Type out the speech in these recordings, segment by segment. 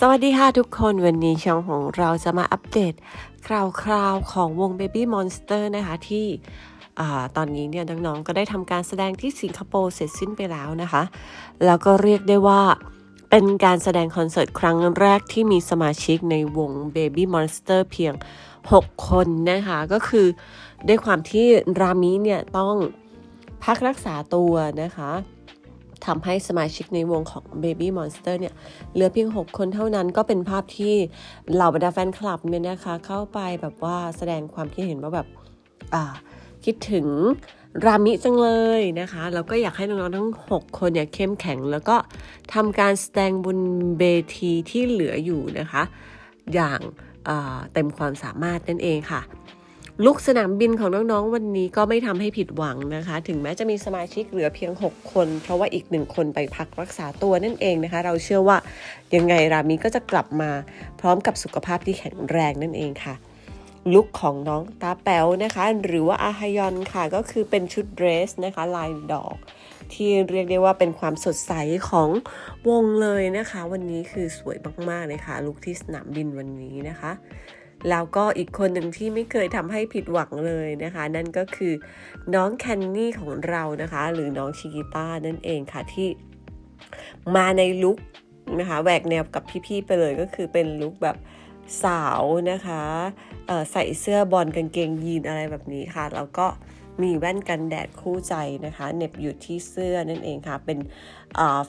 สวัสดีค่ะทุกคนวันนี้ช่องของเราจะมาอัปเดตคราวๆของวง Baby Monster นะคะที่ตอนนี้เนี่ยน้องๆก็ได้ทำการแสดงที่สิงคโปร์เสร็จสิ้นไปแล้วนะคะ แล้วก็เรียกได้ว่าเป็นการแสดงคอนเสิร์ตครั้งแรกที่มีสมาชิกในวง Baby Monster เพียง 6 คนนะคะ ก็คือด้วยความที่รามิเนี่ยต้องพักรักษาตัวนะคะ ทำให้สมาชิกในวงของ Baby Monster เนี่ยเหลือเพียง 6 คนเท่านั้นก็เป็นภาพที่เหล่าบรรดาแฟนคลับเนี่ยนะคะเข้าไปแบบว่าแสดงความคิดเห็นว่าแบบอ่าคิดถึงรามิจังเลยนะคะแล้วก็อยากให้น้องๆทั้ง 6 คนเนี่ยเข้มแข็ง แล้วก็ทำการแสดงบนเบทีที่เหลืออยู่นะคะ อย่างเต็มความสามารถนั่นเองค่ะ ลุกสนามบินของน้องๆ วันนี้ก็ไม่ทำให้ผิดหวังนะคะ ถึงแม้จะมีสมาชิกเหลือเพียง 6 คน เพราะว่าอีกหนึ่งคนไปพักรักษาตัวนั่นเองนะคะ เราเชื่อว่ายังไงรามีก็จะกลับมาพร้อมกับสุขภาพที่แข็งแรงนั่นเองค่ะลุคของน้องตาแป๋วนะคะ หรือว่าอาฮยอนค่ะก็คือเป็นชุดเดรสนะคะ ลายดอก ที่เรียกได้ว่าเป็นความสดใสของวงเลยนะคะ วันนี้คือสวยมากๆเลยค่ะลุคที่สนามบินวันนี้นะคะ แล้วก็อีกคนหนึ่งที่ไม่เคยทำให้ผิดหวังเลยนะคะ นั่นก็คือน้องแคนนี่ของเรานะคะ หรือน้องชิกิต้านั่นเองค่ะที่มาในลุคนะคะแหวกแนวกับพี่ๆไปเลยก็คือเป็นลุคแบบสาวนะคะใส่เสื้อบอลกางเกงยีนอะไรแบบนี้ค่ะ แล้วก็ มีแว่นกันแดดคู่ใจนะคะเน็บอยู่ที่เสื้อนั่นเองค่ะ เป็น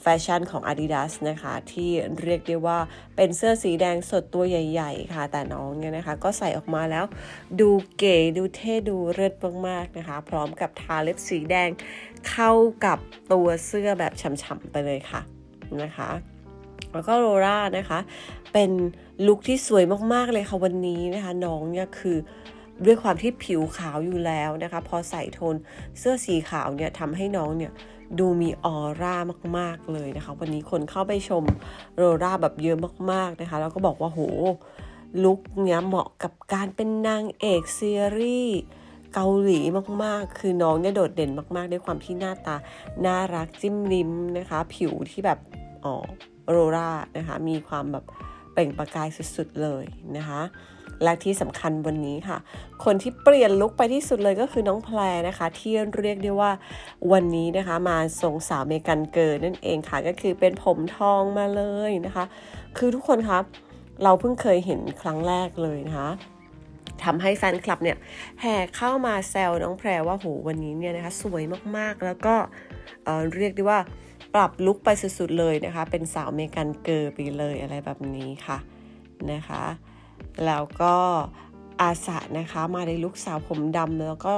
แฟชั่นของ Adidas นะคะ ที่เรียกได้ว่าเป็นเสื้อสีแดงสดตัวใหญ่ๆ ค่ะ แต่น้องเนี่ยนะคะ ก็ใส่ออกมาแล้ว ดูเก๋ดูเท่ดูเลิศมากๆนะคะ พร้อมกับทาเล็บสีแดงเข้ากับตัวเสื้อแบบฉ่ำๆไปเลยค่ะนะคะแล้วก็โรรานะคะ เป็นลุคที่สวยมากๆเลยค่ะวันนี้นะคะ น้องเนี่ยคือ ด้วยความที่ผิวขาวอยู่แล้วนะคะ พอใส่โทนเสื้อสีขาวเนี่ยทำให้น้องเนี่ยดูมีออร่ามาก ๆ เลยนะคะ วันนี้คนเข้าไปชมโรราแบบเยอะมาก ๆ นะคะ แล้วก็บอกว่าโหลุคเนี้ยเหมาะกับการเป็นนางเอกซีรีส์เกาหลีมากๆ คือน้องเนี่ยโดดเด่นมาก ๆ ด้วยความที่หน้าตา น่ารักจิ้มลิ้มนะคะ ผิวที่แบบอ๋อโรรานะคะ มีความแบบเปล่งประกายสุด ๆ เลยนะคะ และที่สำคัญวันนี้ค่ะ คนที่เปลี่ยนลุคไปที่สุดเลยก็คือน้องแพรนะคะ ที่เรียกได้ว่าวันนี้นะคะ มาทรงสาวเมกันเกิร์นั่นเองค่ะ ก็คือเป็นผมทองมาเลยนะคะ คือทุกคนครับเราเพิ่งเคยเห็นครั้งแรกเลยนะคะทำให้แฟนคลับเนี่ยแห่เข้ามาแซวน้องแพรว่าโหวันนี้เนี่ยนะคะสวยมากๆแล้วก็เเรียกได้ว่าปรับลุคไปสุดๆเลยนะคะ เป็นสาวเมกันเกอร์ไปเลยอะไรแบบนี้ค่ะนะคะ แล้วก็อาสะนะคะมาในลุคสาวผมดำแล้วก็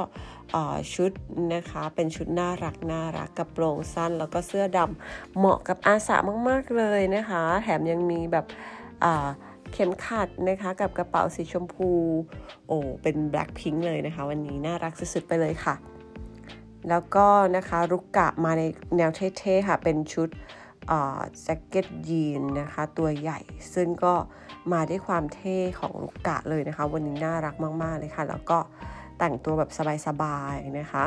ชุดนะคะเป็นชุดน่ารักน่ารักกระโปรงสั้น แล้วก็เสื้อดำเหมาะกับอาสะมาก ๆ เลยนะคะ แถมยังมีแบบเข็มขัดนะคะกับกระเป๋าสีชมพู โอ้เป็นแบล็คพิงค์เลยนะคะ วันนี้น่ารักสุด ๆ ไปเลยค่ะ แล้วก็นะคะรุกกะมาในแนวเท่ ๆ ค่ะ เป็นชุดแจ็คเก็ตยีนนะคะ ตัวใหญ่ซึ่งก็ มาด้วยความเท่ของลูกกะเลยนะคะ วันนี้น่ารักมาก ๆ เลยค่ะ แล้วก็แต่งตัวแบบสบาย ๆ นะคะ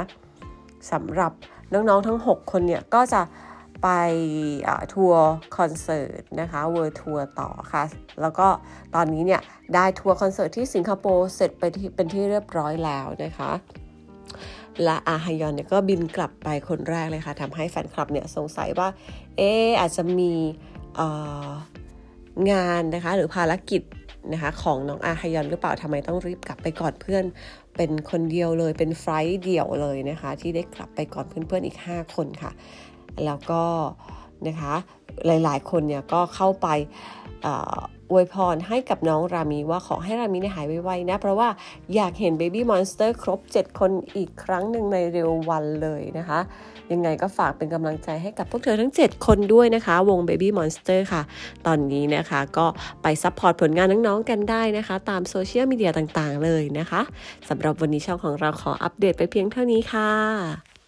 สำหรับน้อง ๆ ทั้ง 6 คนเนี่ยก็จะไปทัวร์คอนเสิร์ตนะคะเวิร์ทัวร์ต่อค่ะ แล้วก็ตอนนี้เนี่ยได้ทัวร์คอนเสิร์ตที่สิงคโปร์เสร็จไปเป็นที่เรียบร้อยแล้วนะคะ และอาฮยอนเนี่ยก็บินกลับไปคนแรกเลยค่ะทำให้แฟนคลับเนี่ยสงสัยว่า เอออาจจะมี งานนะคะ หรือภารกิจนะคะของน้องอาฮยอนหรือเปล่าทำไมต้องรีบกลับไปก่อนเพื่อน เป็นคนเดียวเลยเป็นไฟล์เดี่ยวเลยนะคะ ที่ได้กลับไปก่อนเพื่อนๆอีก 5 คนค่ะ แล้วก็นะคะหลายๆ คนเนี่ยก็เข้าไป อวยพรให้กับน้องรามีว่าขอให้รามีหายไวๆนะ เพราะว่าอยากเห็น Baby Monster ครบ 7 คนอีกครั้งหนึ่งในเร็ววันเลยนะคะ ยังไงก็ฝากเป็นกำลังใจให้กับพวกเธอทั้ง 7 คนด้วยนะคะ วง Baby Monster ค่ะ ตอนนี้นะคะก็ไปซัพพอร์ตผลงานน้องๆกันได้นะคะ ตามโซเชียลมีเดียต่างๆเลยนะคะสำหรับวันนี้ช่องของเราขออัปเดตไปเพียงเท่านี้ค่ะ